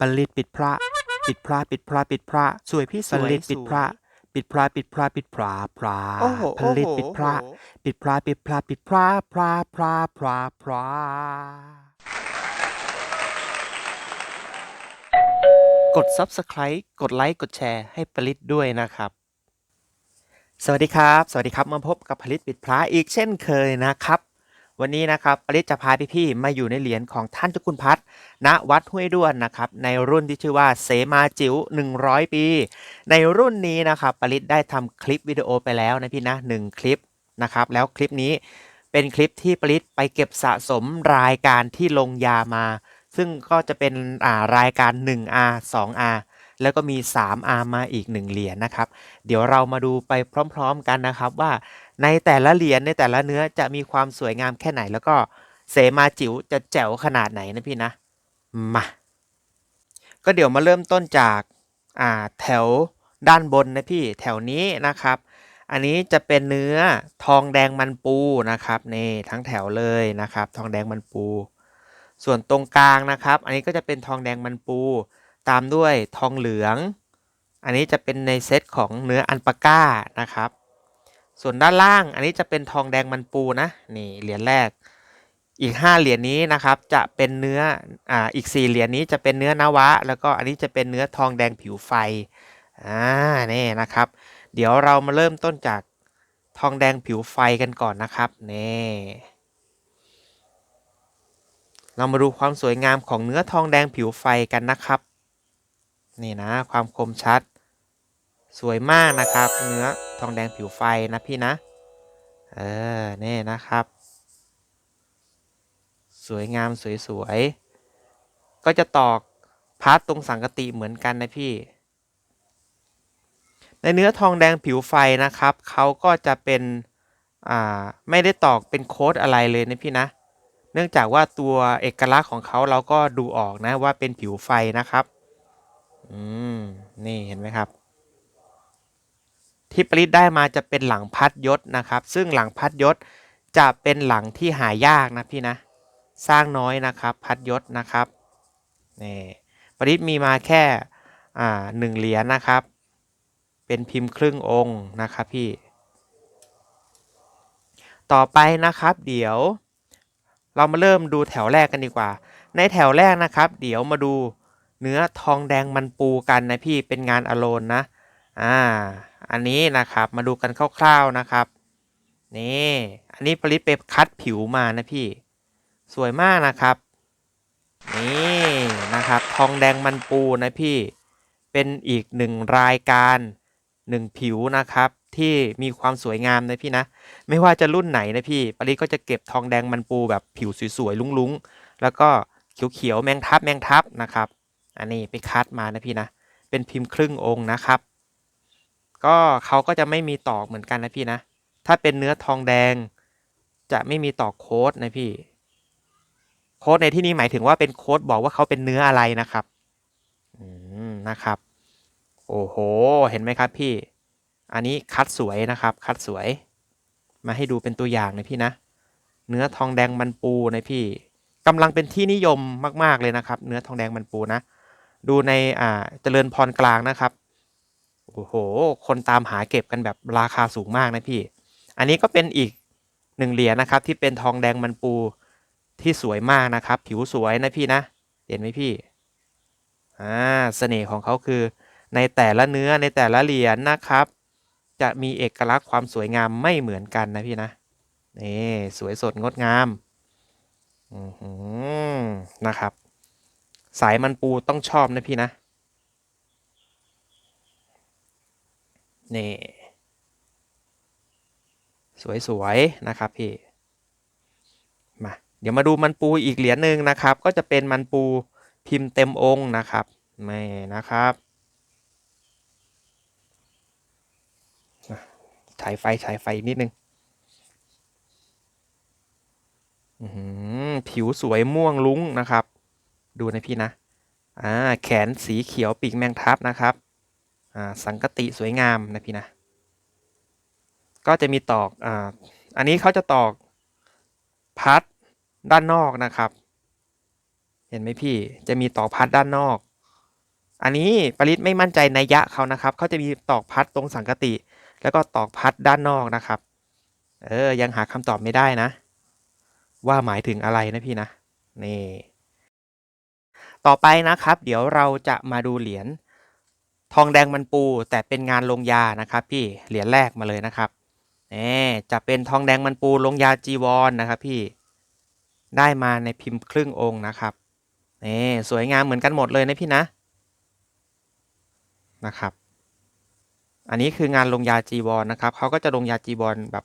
ปลิดปิดพระ ปิดพระปิดพระปิดพระสวยพี่สปวยลิดปิดพระปิดพระปิดพระปิดพระพระโอ้โหผลิดปิดพระโอ้โหปิดพระปิดพระปิดพระพระพระพระพระกด subscribe กดไลค์กดแชร์ให้ผลิตด้วยนะครับ สวัสดีครับ สวัสดีครับมาพบกับผลิตปิดพระอีกเช่นเคยนะครับ วันนี้นะครับผลิจะพาพี่ๆมาอยู่ในเหรียญของท่านเจ้าคุณพัฒณวัดห้วยด้วนนะครับ ในรุ่นที่ชื่อว่าเสมาจิ๋ว100 ปี ในรุ่นนี้นะครับปริศได้ทำคลิปวิดีโอไปแล้วนะพี่นะหนึ่งคลิปนะครับ แล้วคลิปนี้เป็นคลิปที่ปริศไปเก็บสะสมรายการที่ลงยามา ซึ่งก็จะเป็นอ่ารายการ 1R 2R แล้วก็มี 3R มาอีก 1 เหรียญนะครับ เดี๋ยวเรามาดูไปพร้อม ๆ กันนะครับว่า ในแต่ละเหรียญในแต่ละเนื้อจะมีความสวยงามแค่ไหน แล้วก็เสมาจิ๋วจะแจ๋วขนาดไหนนะพี่นะมาก็เดี๋ยวมาเริ่มต้นจากอ่าแถวด้านบนนะพี่แถวนี้นะครับ อันนี้จะเป็นเนื้อทองแดงมันปูนะครับนี่ทั้งแถวเลยนะครับ ทองแดงมันปู ส่วนตรงกลางนะครับ อันนี้ก็จะเป็นทองแดงมันปู ตามด้วยทองเหลือง อันนี้จะเป็นในเซตของเนื้ออันปาก้านะครับ ส่วนด้านล่างอันนี้จะเป็นทองแดงมันปูนะนี่เหรียญแรก อีก 5 เหรียญนี้นะครับจะเป็นเนื้ออ่าอีก 4 เหรียญนี้จะเป็นเนื้อนวะ แล้วก็อันนี้จะเป็นเนื้อทองแดงผิวไฟอ่านี่นะครับ เดี๋ยวเรามาเริ่มต้นจากทองแดงผิวไฟกันก่อนนะครับนี่เรามาดูความสวยงามของเนื้อทองแดงผิวไฟกันนะครับ นี่นะความคมชัด สวยมากนะครับ เนื้อทองแดงผิวไฟนะพี่นะ เออนี่นะครับ สวยงามสวยๆ ก็จะตอกพาร์ตตรงสังกติเหมือนกันนะพี่ ในเนื้อทองแดงผิวไฟนะครับ เขาก็จะเป็นอ่าไม่ได้ตอกเป็นโค้ดอะไรเลยนะพี่นะ เนื่องจากว่าตัวเอกลักษณ์ของเขาเราก็ดูออกนะว่าเป็นผิวไฟนะครับ อืม นี่เห็นไหมครับ ที่ปริศได้มาจะเป็นหลังพัดยศนะครับ ซึ่งหลังพัดยศจะเป็นหลังที่หายากนะพี่นะ สร้างน้อยนะครับ พัดยศนะครับนี่ปริศมีมาแค่อ่าหนึ่งเหรียญนะครับ เป็นพิมพ์ครึ่งองค์นะครับพี่ ต่อไปนะครับ เดี๋ยว เรามาเริ่มดูแถวแรกกันดีกว่า ในแถวแรกนะครับ เดี๋ยวมาดูเนื้อทองแดงมันปูกันนะพี่เป็นงานอโลนนะ อ่า อันนี้นะครับมาดูกันคร่าวๆนะครับ นี่ อันนี้ปริศไปคัดผิวมานะพี่ สวยมากนะครับ นี่นะครับ ทองแดงมันปูนะพี่ เป็นอีกหนึ่งรายการหนึ่งผิวนะครับที่มีความสวยงามนะพี่นะ ไม่ว่าจะรุ่นไหนนะพี่ปริศก็จะเก็บทองแดงมันปูแบบผิวสวยๆลุ้งๆ แล้วก็เขียวๆแมงทับแมงทับนะครับ อันนี้ไปคัดมานะพี่นะ เป็นพิมพ์ครึ่งองค์นะครับ ก็เขาก็จะไม่มีตอกเหมือนกันนะพี่นะ ถ้าเป็นเนื้อทองแดง จะไม่มีตอกโค้ดนะพี่ โค้ดในที่นี้หมายถึงว่าเป็นโค้ดบอกว่าเขาเป็นเนื้ออะไรนะครับ อืมนะครับ โอ้โห เห็นไหมครับพี่ อันนี้คัดสวยนะครับ คัดสวย มาให้ดูเป็นตัวอย่างนะพี่นะ เนื้อทองแดงมันปูนะพี่กำลังเป็นที่นิยมมาก ๆ เลยนะครับ เนื้อทองแดงมันปูนะ ดูในอ่าเจริญพรกลางนะครับ โอ้โห คนตามหาเก็บกันแบบราคาสูงมากนะพี่ อันนี้ก็เป็นอีกหนึ่งเหรียญนะครับ ที่เป็นทองแดงมันปูที่สวยมากนะครับ ผิวสวยนะพี่นะเห็นไหมพี่อ่าเสน่ห์ของเขาคือ ในแต่ละเนื้อในแต่ละเหรียญนะครับ จะมีเอกลักษณ์ความสวยงามไม่เหมือนกันนะพี่นะนี่สวยสดงดงามอือหือนะครับ สายมันปูต้องชอบนะพี่นะ นี่สวยๆนะครับพี่มาเดี๋ยวมาดูมันปูอีกเหรียญหนึ่งนะครับ ก็จะเป็นมันปูพิมพ์เต็มองค์นะครับไม่นะครับอะฉายไฟฉายไฟนิดนึงผิวสวยม่วงลุ้งนะครับ ดูนะพี่นะ อ่า แขนสีเขียวปีกแมงทับนะครับ สังกติสวยงามนะพี่นะ ก็จะมีตอกออันนี้เขาจะตอกพัดด้านนอกนะครับ เห็นไหมพี่จะมีตอกพัดด้านนอก อันนี้ปริศไม่มั่นใจในยะเขานะครับเขาจะมีตอกพัดตรงสังกติ แล้วก็ตอกพัดด้านนอกนะครับ เออยังหาคำตอบไม่ได้นะ ว่าหมายถึงอะไรนะพี่นะนี่ต่อไปนะครับ เดี๋ยวเราจะมาดูเหรียญ ทองแดงมันปู แต่เป็นงานลงยานะครับพี่เหรียญแรกมาเลยนะครับนี่จะเป็นทองแดงมันปูลงยาจีวรนนะครับ พี่ได้มาในพิมพ์ครึ่งองค์นะครับนี่สวยงามเหมือนกันหมดเลยนะพี่นะนะครับ อันนี้คืองานลงยาจีวรนนะครับเขาก็จะลงยาจีวรแบบ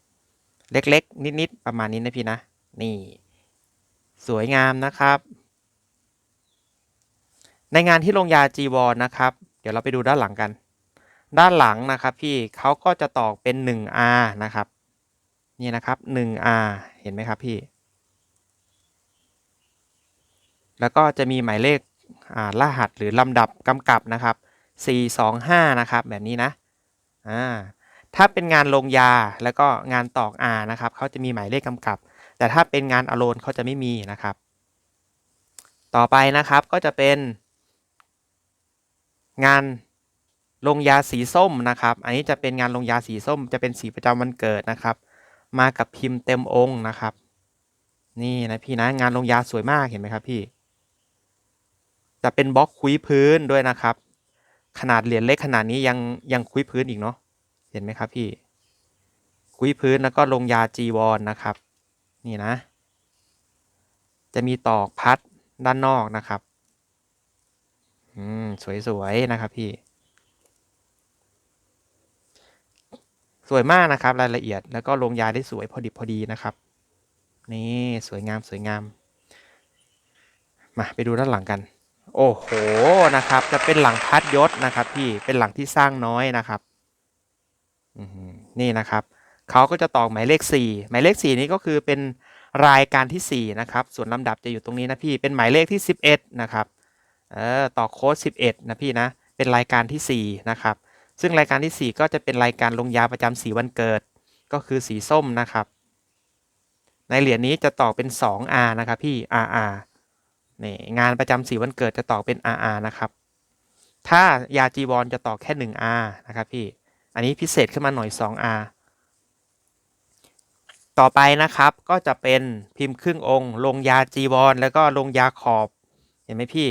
เล็กๆ นิดๆ ประมาณนี้นะพี่นะ นี่ สวยงามนะครับ ในงานที่ลงยาจีวรนนะครับ ดี๋ยวเราไปดูด้านหลังกัน ด้านหลังนะครับพี่เขาก็จะตอกเป็น 1R นะครับ นี่นะครับ 1R เห็นไหมครับพี่ แล้วก็จะมีหมายเลขรหัสหรือลำดับกำกับนะครับ 425 นะครับ แบบนี้นะ อ่า ถ้าเป็นงานลงยาแล้วก็งานตอกอานะครับเขาจะมีหมายเลขกำกับ แต่ถ้าเป็นงานอโลนเขาจะไม่มีนะครับ ต่อไปนะครับก็จะเป็น งานลงยาสีส้มนะครับ อันนี้จะเป็นงานลงยาสีส้ม จะเป็นสีประจำวันเกิดนะครับ มากับพิมพ์เต็มองค์นะครับ นี่นะพี่นะงานลงยาสวยมากเห็นไหมครับพี่ จะเป็นบล็อกคุยพื้นด้วยนะครับ ขนาดเหรียญเล็กขนาดนี้ยังยังคุยพื้นอีกเนาะเห็นไหมครับพี่ คุยพื้นแล้วก็ลงยาจีวรนนะครับ นี่นะ จะมีตอกพัดด้านนอกนะครับ อืม สวยๆนะครับพี่ สวยมากนะครับ รายละเอียดแล้วก็ลงยาได้สวยพอดิบพอดีนะครับ นี่สวยงามสวยงาม มาไปดูด้านหลังกัน โอ้โหนะครับ จะเป็นหลังพัดยศนะครับพี่เป็นหลังที่สร้างน้อยนะครับนี่นะครับเขาก็จะตอกหมายเลข 4 หมายเลข 4 นี้ก็คือเป็นรายการที่ 4 นะครับ ส่วนลำดับจะอยู่ตรงนี้นะพี่ เป็นหมายเลขที่ 11 นะครับ เออต่อโค้ด11 นะพี่นะ เป็นรายการที่ 4 นะครับ ซึ่งรายการที่ 4 ก็จะเป็นรายการลงยาประจำสีวันเกิด ก็คือสีส้มนะครับ ในเหรียญนี้จะตอกเป็น 2R นะครับพี่ RR นี่งานประจำสีวันเกิดจะตอกเป็น RR นะครับ ถ้ายาจีวรจะตอกแค่ 1R นะครับพี่ อันนี้พิเศษขึ้นมาหน่อย 2R ต่อไปนะครับก็จะเป็นพิมพ์ครึ่งองค์ ลงยาจีวร แล้วก็ลงยาขอบ เห็นไหมพี่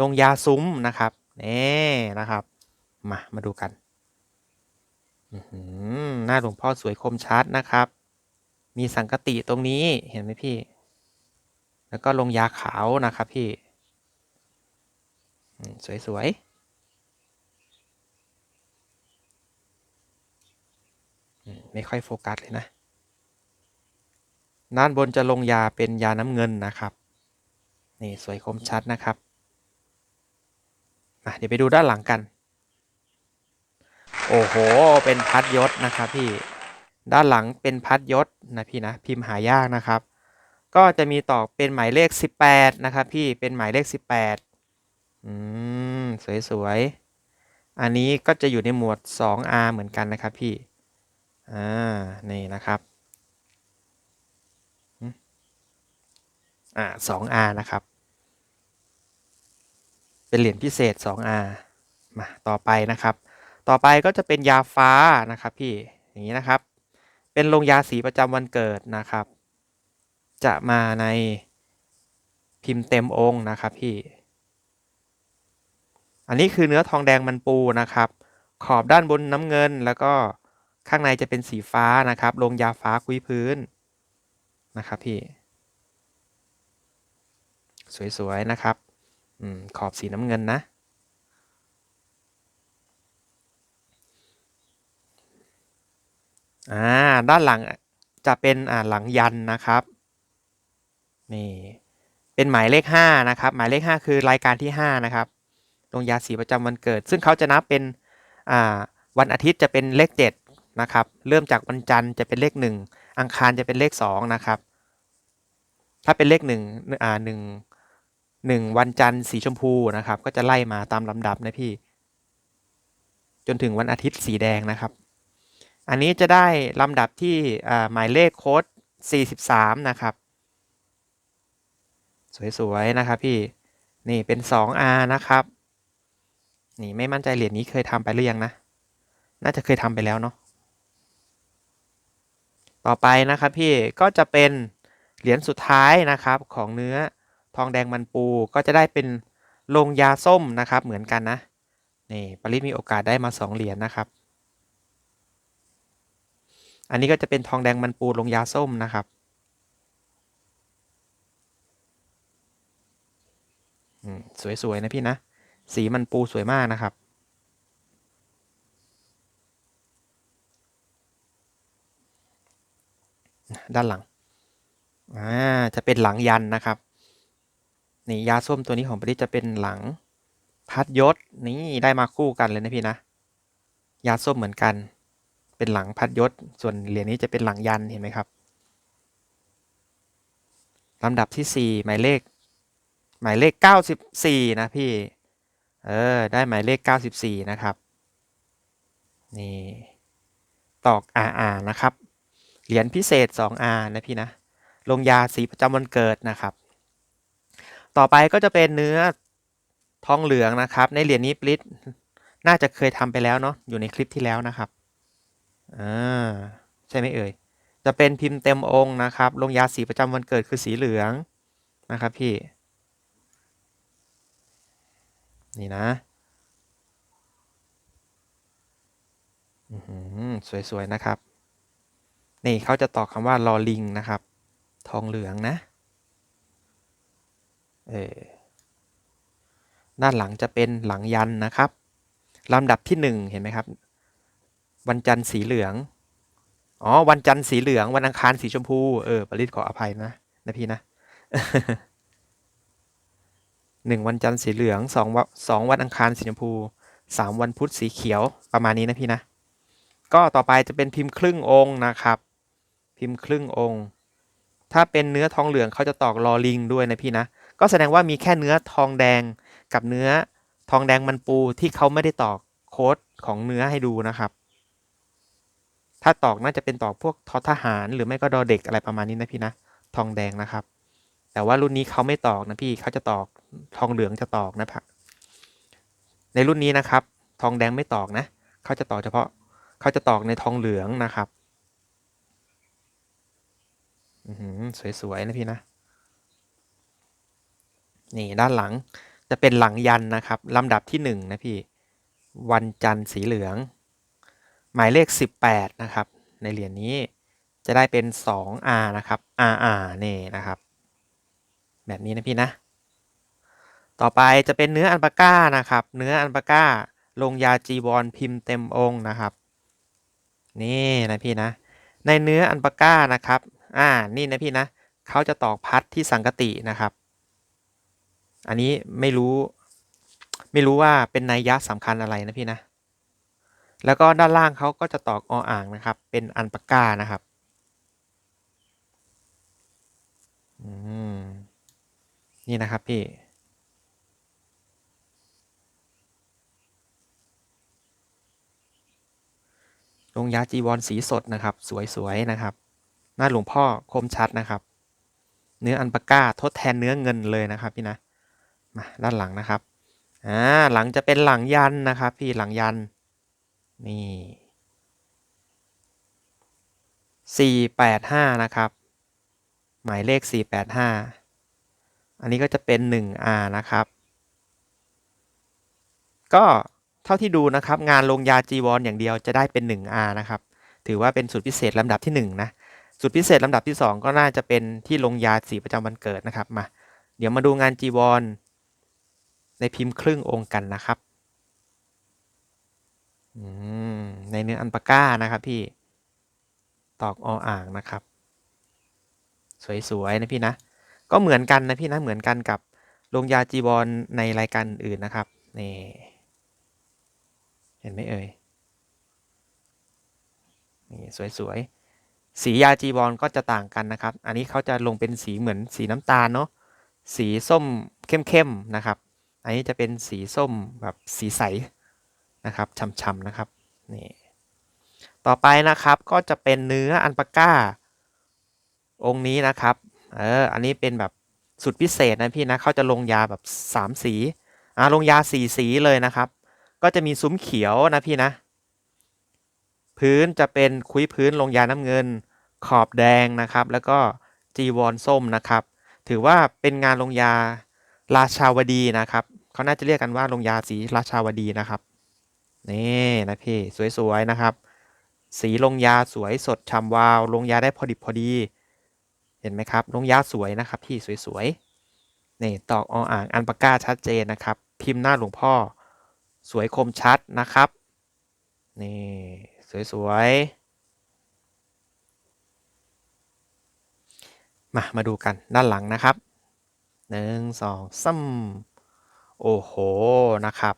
ลงยาซุ้มนะครับนี่นะครับ มามาดูกันหน้าหลวงพ่อสวยคมชัดนะครับ มีสังกติตรงนี้เห็นไหมพี่ แล้วก็ลงยาขาวนะครับพี่สวยๆไม่ค่อยโฟกัสเลยนะด้านบนจะลงยาเป็นยาน้ำเงินนะครับ นี่สวยคมชัดนะครับ เดี๋ยวไปดูด้านหลังกัน โอ้โห เป็นพัดยศนะครับพี่ ด้านหลังเป็นพัดยศนะพี่นะ พิมพ์หายากนะครับ ก็จะมีตอกเป็นหมายเลข 18 นะครับพี่ เป็นหมายเลข 18 อืม สวยๆ อันนี้ก็จะอยู่ในหมวด 2R เหมือนกันนะครับพี่ อ่า นี่นะครับ อ่า 2R นะครับ เป็นเหรียญพิเศษ 2R มาต่อไปนะครับ ต่อไปก็จะเป็นยาฟ้านะครับพี่อย่างนี้นะครับ เป็นลงยาสีประจำวันเกิดนะครับ จะมาในพิมพ์เต็มองค์นะครับพี่ อันนี้คือเนื้อทองแดงมันปูนะครับ ขอบด้านบนน้ำเงินแล้วก็ข้างในจะเป็นสีฟ้านะครับ ลงยาฟ้าคุยพื้นนะครับพี่ สวย ๆ นะครับ อขอบสีน้ำเงินนะ อ่า ด้านหลังจะเป็นอ่าหลังยันนะครับ นี่ เป็นหมายเลขห้านะครับ หมายเลขห้าคือรายการที่ห้านะครับลงยาสีประจำวันเกิด ซึ่งเขาจะนับเป็นอ่าวันอาทิตย์จะเป็นเลขเจ็ดนะครับ เริ่มจากวันจันทร์จะเป็นเลขหนึ่งอังคารจะเป็นเลขสองนะครับ ถ้าเป็นเลขหนึ่งอ่าหนึ่ง หนึ่งวันจันทร์สีชมพูนะครับ ก็จะไล่มาตามลำดับนะพี่ จนถึงวันอาทิตย์สีแดงนะครับ อันนี้จะได้ลำดับที่หมายเลขโค้ด 43 นะครับ สวยๆ นะครับพี่ นี่เป็น 2R นะครับ นี่ไม่มั่นใจเหรียญนี้เคยทำไปหรือยังนะ น่าจะเคยทำไปแล้วเนาะ ต่อไปนะครับพี่ก็จะเป็นเหรียญสุดท้ายนะครับของเนื้อ ทองแดงมันปูก็จะได้เป็นลงยาส้มนะครับเหมือนกันนะนี่ปริศมีโอกาสได้มาสองเหรียญนะครับ อันนี้ก็จะเป็นทองแดงมันปูลงยาส้มนะครับอืมสวย ๆ นะพี่นะ สีมันปูสวยมากนะครับ ด้านหลัง อ่า จะเป็นหลังยันนะครับ นี่ยาส้มตัวนี้ของปริจะเป็นหลังพัดยศนี่ได้มาคู่กันเลยนะพี่นะ ยาส้มเหมือนกัน เป็นหลังพัดยศ ส่วนเหรียญนี้จะเป็นหลังยันเห็นไหมครับลำดับที่สี่หมายเลข หมายเลขเก้าสิบสี่นะพี่ เออ ได้หมายเลขเก้าสิบสี่นะครับ นี่ ตอกอาอานะครับ เหรียญพิเศษ 2R นะพี่นะ ลงยาสีประจำวันเกิดนะครับ ต่อไปก็จะเป็นเนื้อทองเหลืองนะครับ ในเหรียญนี้ปลิตน่าจะเคยทำไปแล้วเนาะอยู่ในคลิปที่แล้วนะครับอ่าใช่ไหมเอ่ยจะเป็นพิมพ์เต็มองค์นะครับ ลงยาสีประจำวันเกิดคือสีเหลืองนะครับพี่ นี่นะสวยๆนะครับ นี่เขาจะตอกคำว่าลอลิงนะครับ ทองเหลืองนะ เออด้านหลังจะเป็นหลังยันนะครับลำดับที่หนึ่งเห็นไหมครับ วันจันทร์สีเหลือง อ๋อ วันจันทร์สีเหลือง วันอังคารสีชมพู เออปริศขออภัยนะนะพี่นะหนึ่งวันจันทร์สีเหลืองสองวันสองวันอังคารสีชมพูสามวันพุธสีเขียวประมาณนี้นะพี่นะ ก็ต่อไปจะเป็นพิมพ์ครึ่งองค์นะครับ พิมพ์ครึ่งองค์ ถ้าเป็นเนื้อทองเหลืองเขาจะตอกลอลิงด้วยนะพี่นะ ก็แสดงว่ามีแค่เนื้อทองแดงกับเนื้อทองแดงมันปูที่เขาไม่ได้ตอกโค้ดของเนื้อให้ดูนะครับ ถ้าตอกน่าจะเป็นตอกพวกทอทหาร หรือไม่ก็ดอเด็กอะไรประมาณนี้นะพี่นะ ทองแดงนะครับ แต่ว่ารุ่นนี้เขาไม่ตอกนะพี่เขาจะตอกทองเหลืองจะตอกนะพักในรุ่นนี้นะครับ ทองแดงไม่ตอกนะเขาจะตอกเฉพาะเขาจะตอกในทองเหลืองนะครับอือหือสวยๆนะพี่นะ นี่ด้านหลังจะเป็นหลังยันนะครับลำดับที่หนึ่งนะพี่วันจันทร์สีเหลือง หมายเลข 18 นะครับ ในเหรียญนี้จะได้เป็น 2R นะครับ RR นี่นะครับ แบบนี้นะพี่นะ ต่อไปจะเป็นเนื้ออันปาก้านะครับ เนื้ออันปาก้าลงยาจีวรพิมพ์เต็มองค์นะครับ นี่นะพี่นะ ในเนื้ออันปาก้านะครับ อ่า นี่นะพี่นะ เขาจะตอกพัดที่สังกตินะครับ อันนี้ไม่รู้ ไม่รู้ว่าเป็นนัยยะสำคัญอะไรนะพี่นะ แล้วก็ด้านล่างเขาก็จะตอกออ่างนะครับ เป็นอันปาก้านะครับอืมนี่นะครับพี่ ลงยาจีวรสีสดนะครับ สวยๆนะครับ หน้าหลวงพ่อคมชัดนะครับ เนื้ออันปาก้าทดแทนเนื้อเงินเลยนะครับพี่นะ มาด้านหลังนะครับอ่าหลังจะเป็นหลังยันนะครับ พี่หลังยันนี่สี่แปดห้านะครับ หมายเลขสี่แปดห้าอันนี้ก็จะเป็นหนึ่ง R นะครับ ก็เท่าที่ดูนะครับ งานลงยาจีวรอย่างเดียวจะได้เป็น 1R นะครับ ถือว่าเป็นสูตรพิเศษลำดับที่ 1 นะสูตรพิเศษลำดับที่ 2 ก็น่าจะเป็นที่ลงยาสีประจำวันเกิดนะครับ มา เดี๋ยวมาดูงานจีวร ในพิมพ์ครึ่งองค์กันนะครับในเนื้ออันปาก้านะครับพี่ตอกออ่างนะครับ สวยๆนะพี่นะ ก็เหมือนกันนะพี่นะเหมือนกันกับลงยาจีวรในรายการอื่นนะครับนี่เห็นไหมเอ่ยนี่สวยๆสียาจีวรก็จะต่างกันนะครับ อันนี้เขาจะลงเป็นสีเหมือนสีน้ำตาลเนาะสีส้มเข้มๆนะครับ อันนี้จะเป็นสีส้มแบบสีใสนะครับช่ำๆนะครับนี่ต่อไปนะครับก็จะเป็นเนื้ออันปาก้า องค์นี้นะครับเอออันนี้เป็นแบบสุดพิเศษนะพี่นะเขาจะลงยาแบบสามสีอ่าลงยาสีสีเลยนะครับ ก็จะมีซุ้มเขียวนะพี่นะ พื้นจะเป็นคุยพื้นลงยาน้ำเงิน ขอบแดงนะครับ แล้วก็จีวรส้มนะครับ ถือว่าเป็นงานลงยาราชาวดีนะครับ เขาน่าจะเรียกกันว่าลงยาสีราชาวดีนะครับ นี่นะพี่สวยๆนะครับ สีลงยาสวยสดฉ่ำวาว ลงยาได้พอดิบพอดี เห็นไหมครับ ลงยาสวยนะครับพี่สวยๆนี่ตอกออ่างอันปากกาชัดเจนนะครับ พิมพ์หน้าหลวงพ่อ สวยคมชัดนะครับ นี่สวยๆมา มาดูกันด้านหลังนะครับ หนึ่งสองซ้ำ โอ้โหนะครับ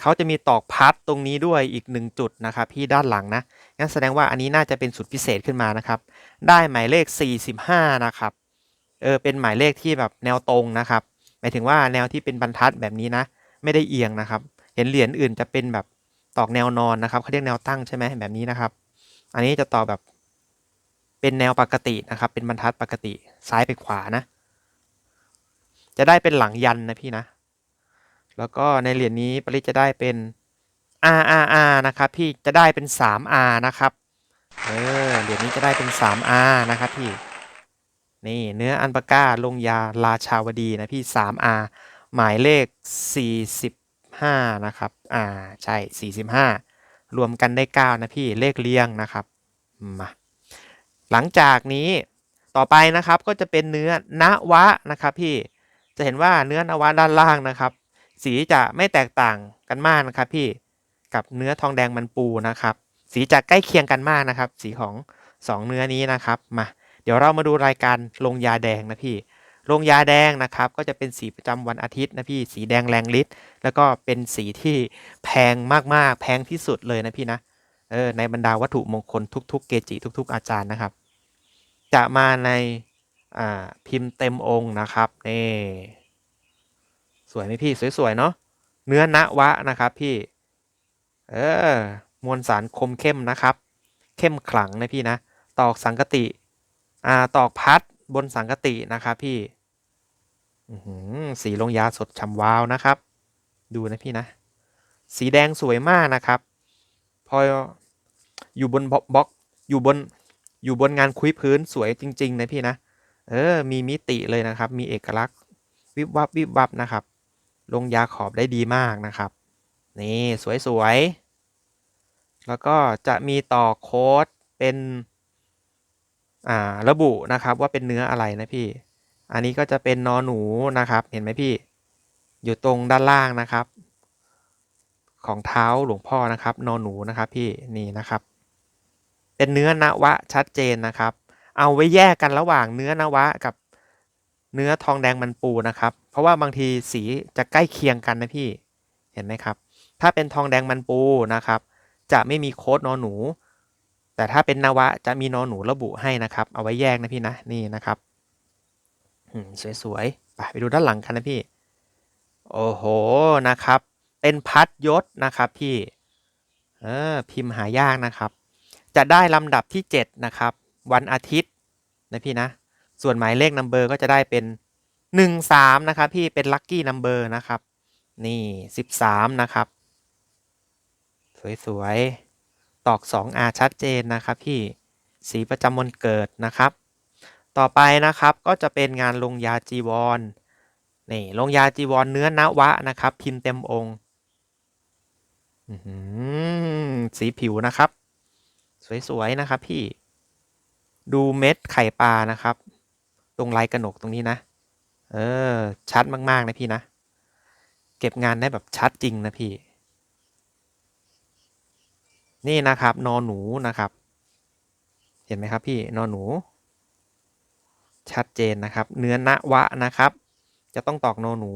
เขาจะมีตอกพัดตรงนี้ด้วยอีกหนึ่งจุดนะครับพี่ด้านหลังนะงั้นแสดงว่าอันนี้น่าจะเป็นสุดพิเศษขึ้นมานะครับ ได้หมายเลข 45 นะครับเออเป็นหมายเลขที่แบบแนวตรงนะครับหมายถึงว่าแนวที่เป็นบรรทัดแบบนี้นะ ไม่ได้เอียงนะครับ เห็นเหรียญอื่นจะเป็นแบบตอกแนวนอนนะครับเขาเรียกแนวตั้งใช่ไหมแบบนี้นะครับ อันนี้จะต่อแบบเป็นแนวปกตินะครับ เป็นบรรทัดปกติซ้ายไปขวานะ จะได้เป็นหลังยันนะพี่นะ แล้วก็ในเหรียญนี้ปริจะได้เป็น R R R นะครับพี่จะได้เป็น 3R นะครับเออเหรียญนี้จะได้เป็น 3R นะครับพี่นี่เนื้ออันปาก้าลงยาราชาวดีนะพี่ 3R หมายเลข 45 นะครับอ่าใช่ 45 รวมกันได้ 9 นะพี่เลขเรียงนะครับมาหลังจากนี้ต่อไปนะครับก็จะเป็นเนื้อนวะนะครับพี่จะเห็นว่าเนื้อนวะด้านล่างนะครับ สีจะไม่แตกต่างกันมากนะครับ พี่กับเนื้อทองแดงมันปูนะครับ สีจะใกล้เคียงกันมากนะครับ สีของ 2 เนื้อนี้นะครับมาเดี๋ยวเรามาดูรายการลงยาแดงนะพี่ลงยาแดงนะครับ ก็จะเป็นสีประจำวันอาทิตย์นะพี่สีแดงแรงฤทธิ์แล้วก็เป็นสีที่แพงมากๆ แพงที่สุดเลยนะพี่นะเออในบรรดาวัตถุมงคลทุก ๆ เกจิทุก ๆ อาจารย์นะครับ จะมาในอ่าพิมพ์เต็มองค์นะครับนี่ สวยไหมพี่สวยๆเนาะเนื้อนะวะนะครับพี่ เออ มวลสารคมเข้มนะครับ เข้มขลังนะพี่นะ ตอกสังกติ อ่า ตอกพัดบนสังกตินะครับพี่สีลงยาสดฉ่ำวาวนะครับ ดูนะพี่นะ สีแดงสวยมากนะครับ พออยู่บนบล็อกอยู่บนอยู่บนงานคุยพื้นสวยจริง ๆ นะพี่นะ เออ มีมิติเลยนะครับ มีเอกลักษณ์ วิบวับวิบวับนะครับ ลงยาขอบได้ดีมากนะครับ นี่สวยๆ แล้วก็จะมีต่อโค้ดเป็นอ่าระบุนะครับว่าเป็นเนื้ออะไรนะพี่ อันนี้ก็จะเป็นนอหนูนะครับ เห็นไหมพี่ อยู่ตรงด้านล่างนะครับ ของเท้าหลวงพ่อนะครับ นอหนูนะครับพี่นี่นะครับ เป็นเนื้อนวะชัดเจนนะครับ เอาไว้แยกกันระหว่างเนื้อนวะกับเนื้อทองแดงมันปูนะครับ เพราะว่าบางทีสีจะใกล้เคียงกันนะพี่เห็นไหมครับ ถ้าเป็นทองแดงมันปูนะครับ จะไม่มีโค้ดนอหนู แต่ถ้าเป็นนวะจะมีนอหนูระบุให้นะครับ เอาไว้แยกนะพี่นะนี่นะครับสวยๆไปไปดูด้านหลังกันนะพี่ โอ้โหนะครับ เป็นพัดยศนะครับพี่เออพิมพ์หายากนะครับ จะได้ลำดับที่ 7 นะครับ วันอาทิตย์นะพี่นะ ส่วนหมายเลขนัมเบอร์ก็จะได้เป็น 1 3นะครับพี่เป็นลัคกี้นัมเบอร์นะครับ นี่13นะครับ สวยๆ ตอก 2R ชัดเจนนะครับพี่สีประจำวันเกิดนะครับ ต่อไปนะครับก็จะเป็นงานลงยาจีวรนี่ลงยาจีวรเนื้อนวะนะครับ พิมพ์เต็มองค์สีผิวนะครับ สวยๆนะครับพี่ดูเม็ดไข่ปลานะครับ ตรงลายกระหนกตรงนี้นะ เออ ชัดมากๆนะพี่นะ เก็บงานได้แบบชัดจริงนะพี่ นี่นะครับ นอหนูนะครับ เห็นไหมครับพี่ นอหนู ชัดเจนนะครับ เนื้อนะวะนะครับ จะต้องตอกนอหนู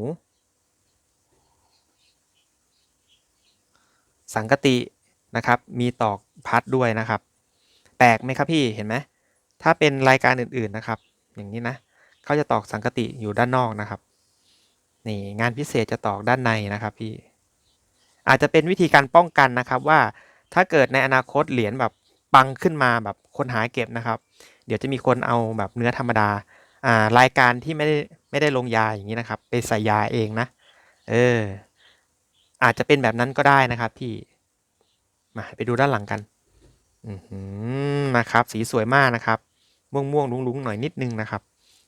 สังกตินะครับ มีตอกพัดด้วยนะครับ แปลกไหมครับพี่ เห็นไหม ถ้าเป็นรายการอื่นๆนะครับ อย่างนี้นะ เขาจะตอกสังกติอยู่ด้านนอกนะครับ นี่งานพิเศษจะตอกด้านในนะครับพี่ อาจจะเป็นวิธีการป้องกันนะครับว่าถ้าเกิดในอนาคตเหรียญแบบปังขึ้นมาแบบคนหาเก็บนะครับ เดี๋ยวจะมีคนเอาแบบเนื้อธรรมดา อ่ารายการที่ไม่ได้ไม่ได้ลงยาอย่างนี้นะครับ ไปใส่ยาเองนะ เออ อาจจะเป็นแบบนั้นก็ได้นะครับพี่ มาไปดูด้านหลังกัน อือนะครับ สีสวยมากนะครับ ม่วงม่วงๆลุ้งๆหน่อยนิดนึงนะครับ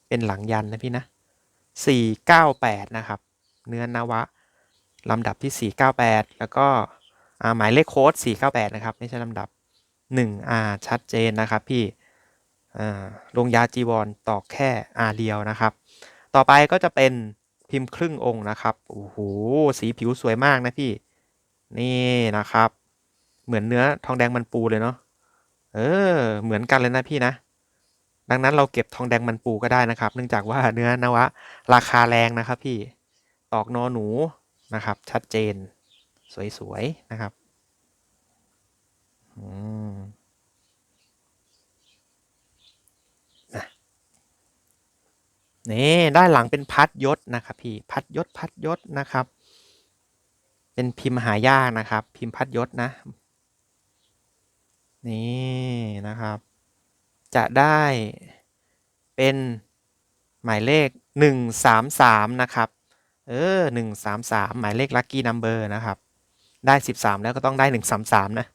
เป็นหลังยันนะพี่นะสี่เก้าแปดนะครับ เนื้อนวะ ลำดับที่สี่เก้าแล้วก็หมายเลขโค้ดสี่เก้าแปดนะครับ ไม่ใช่ลำดับหนึ่งอ่าชัดเจนนะครับพี่ลงยาจีวรตอกแค่อาเดียวนะครับ ต่อไปก็จะเป็นพิมพ์ครึ่งองค์นะครับ โอ้โห สีผิวสวยมากนะพี่ นี่นะครับ เหมือนเนื้อทองแดงมันปูเลยเนาะ เออ เหมือนกันเลยนะพี่นะ ดังนั้นเราเก็บทองแดงมันปูก็ได้นะครับ เนื่องจากว่าเนื้อนวะราคาแรงนะครับพี่ตอกนอหนูนะครับ ชัดเจน สวยๆนะครับอืมนี่ด้านหลังเป็นพัดยศนะครับพี่พัดยศพัดยศนะครับ เป็นพิมพ์หายากนะครับ พิมพ์พัดยศนะ นี่นะครับ จะได้เป็นหมายเลขหนึ่งสามสามนะครับเออหนึ่งสามสามหมายเลขลัคกี้นัมเบอร์นะครับ ได้สิบสามแล้วก็ต้องได้หนึ่งสามสามนะ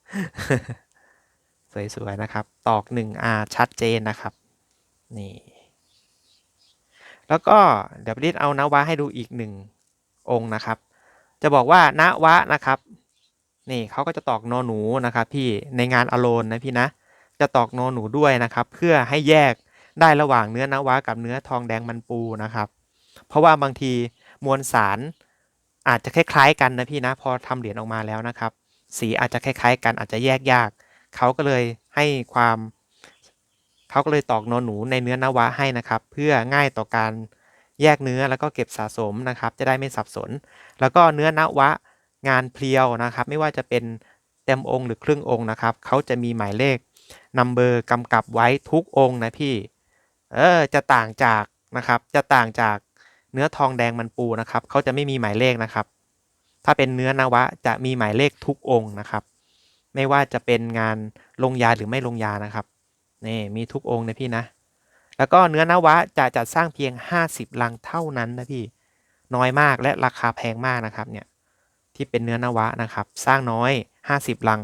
สวย ๆ นะครับ ตอกหนึ่งอาชัดเจนนะครับ นี่ แล้วก็เดี๋ยวรีดเอานวะให้ดูอีกหนึ่งองค์นะครับ จะบอกว่านวะนะครับ นี่เขาก็จะตอกนอหนูนะครับ พี่ในงานอโลนนะพี่นะ จะตอกนหนูด้วยนะครับ เพื่อให้แยกได้ระหว่างเนื้อนวะกับเนื้อทองแดงมันปูนะครับ เพราะว่าบางทีมวลสารอาจจะคล้ายๆ กันนะพี่นะพอทำเหรียญออกมาแล้วนะครับ สีอาจจะคล้ายๆ กันอาจจะแยกยาก เขาก็เลยให้ความเขาก็เลยตอกนหนูในเนื้อนวะให้นะครับ เพื่อง่ายต่อการแยกเนื้อแล้วก็เก็บสะสมนะครับ จะได้ไม่สับสน แล้วก็เนื้อนวะงานเพรียวนะครับ ไม่ว่าจะเป็นเต็มองค์หรือครึ่งองค์นะครับ เขาจะมีหมายเลข นัมเบอร์กำกับไว้ทุกองค์นะพี่ เออจะต่างจากนะครับ จะต่างจากเนื้อทองแดงมันปูนะครับเขาจะไม่มีหมายเลขนะครับ ถ้าเป็นเนื้อนวะจะมีหมายเลขทุกองค์นะครับ ไม่ว่าจะเป็นงานลงยาหรือไม่ลงยานะครับนี่มีทุกองค์นะพี่นะ แล้วก็เนื้อนวะจะจัดสร้างเพียง 50 ลังเท่านั้นนะพี่ น้อยมากและราคาแพงมากนะครับเนี่ยที่เป็นเนื้อนวะนะครับ สร้างน้อย 50 ลัง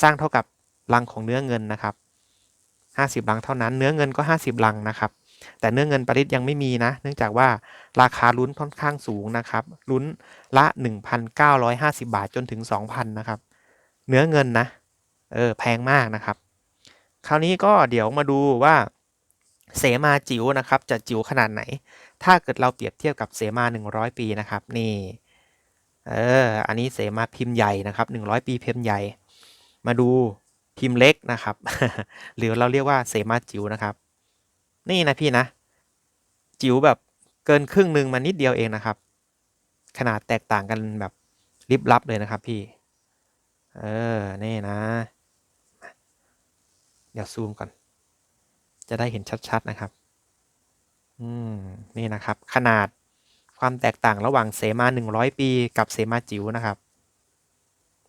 สร้างเท่ากับลังของเนื้อเงินนะครับ 50 ลังเท่านั้น เนื้อเงินก็ 50 ลังนะครับ แต่เนื้อเงินปริศยังไม่มีนะ เนื่องจากว่าราคาลุ้นค่อนข้างสูงนะครับ ลุ้นละ 1,950 บาทจนถึง 2,000 นะครับ เนื้อเงินนะ เออ แพงมากนะครับ คราวนี้ก็เดี๋ยวมาดูว่าเสมาจิ๋วนะครับ จะจิ๋วขนาดไหน ถ้าเกิดเราเปรียบเทียบกับเสมา 100 ปีนะครับ นี่ เออ อันนี้เสมาพิมพ์ใหญ่นะครับ 100 ปีพิมพ์ใหญ่ มาดู พิมพ์เล็กนะครับ หรือเราเรียกว่าเสมาจิ๋วนะครับ นี่นะพี่นะ จิ๋วแบบเกินครึ่งหนึ่งมานิดเดียวเองนะครับ ขนาดแตกต่างกันแบบลิบลับเลยนะครับพี่ เออ นี่นะ เดี๋ยวซูมก่อน จะได้เห็นชัดๆนะครับ อืม นี่นะครับ ขนาดความแตกต่างระหว่างเสมา 100 ปี กับเสมาจิ๋วนะครับ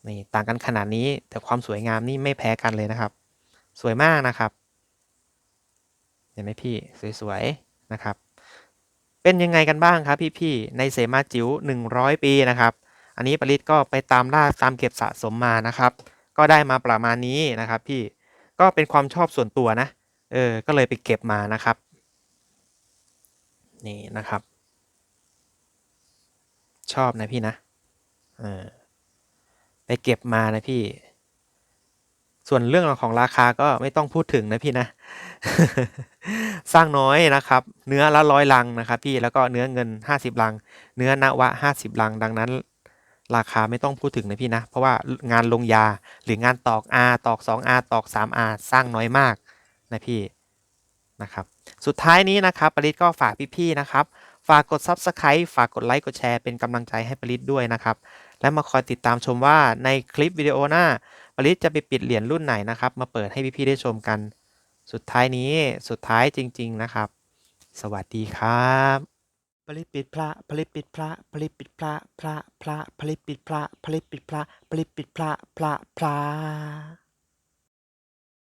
นี่ต่างกันขนาดนี้แต่ความสวยงามนี่ไม่แพ้กันเลยนะครับ สวยมากนะครับเห็นไหมพี่สวยๆนะครับ เป็นยังไงกันบ้างครับพี่ๆในเสมาจิ๋ว100 ปีนะครับ อันนี้ปริศก็ไปตามล่าตามเก็บสะสมมานะครับ ก็ได้มาประมาณนี้นะครับ พี่ก็เป็นความชอบส่วนตัวนะเออก็เลยไปเก็บมานะครับนี่นะครับ ชอบนะพี่นะเออ ไปเก็บมานะพี่ ส่วนเรื่องของราคาก็ไม่ต้องพูดถึงนะพี่นะ สร้างน้อยนะครับ เนื้อละร้อยลังนะครับ พี่แล้วก็เนื้อเงินห้าสิบลัง เนื้อนวะห้าสิบลัง ดังนั้น ราคาไม่ต้องพูดถึงนะพี่นะ เพราะว่างานลงยาหรืองานตอก R ตอก 2R ตอก 3R สร้างน้อยมากนะพี่นะครับสุดท้ายนี้นะครับปริศก็ฝากพี่ๆนะครับ ฝากกด Subscribe ฝากกดไลค์กดแชร์เป็นกำลังใจให้ปริศด้วยนะครับ และมาคอยติดตามชมว่าในคลิปวิดีโอหน้าปริศจะไปปิดเหรียญรุ่นไหนนะครับ มาเปิดให้พี่ๆได้ชมกัน สุดท้ายนี้สุดท้ายจริง ๆนะครับ สวัสดีครับผลิตปิดพระผลิตปิดพระผลิตปิดพระพระพระผลิตปิดพระผลิตปิดพระผลิตปิดพระพระพระ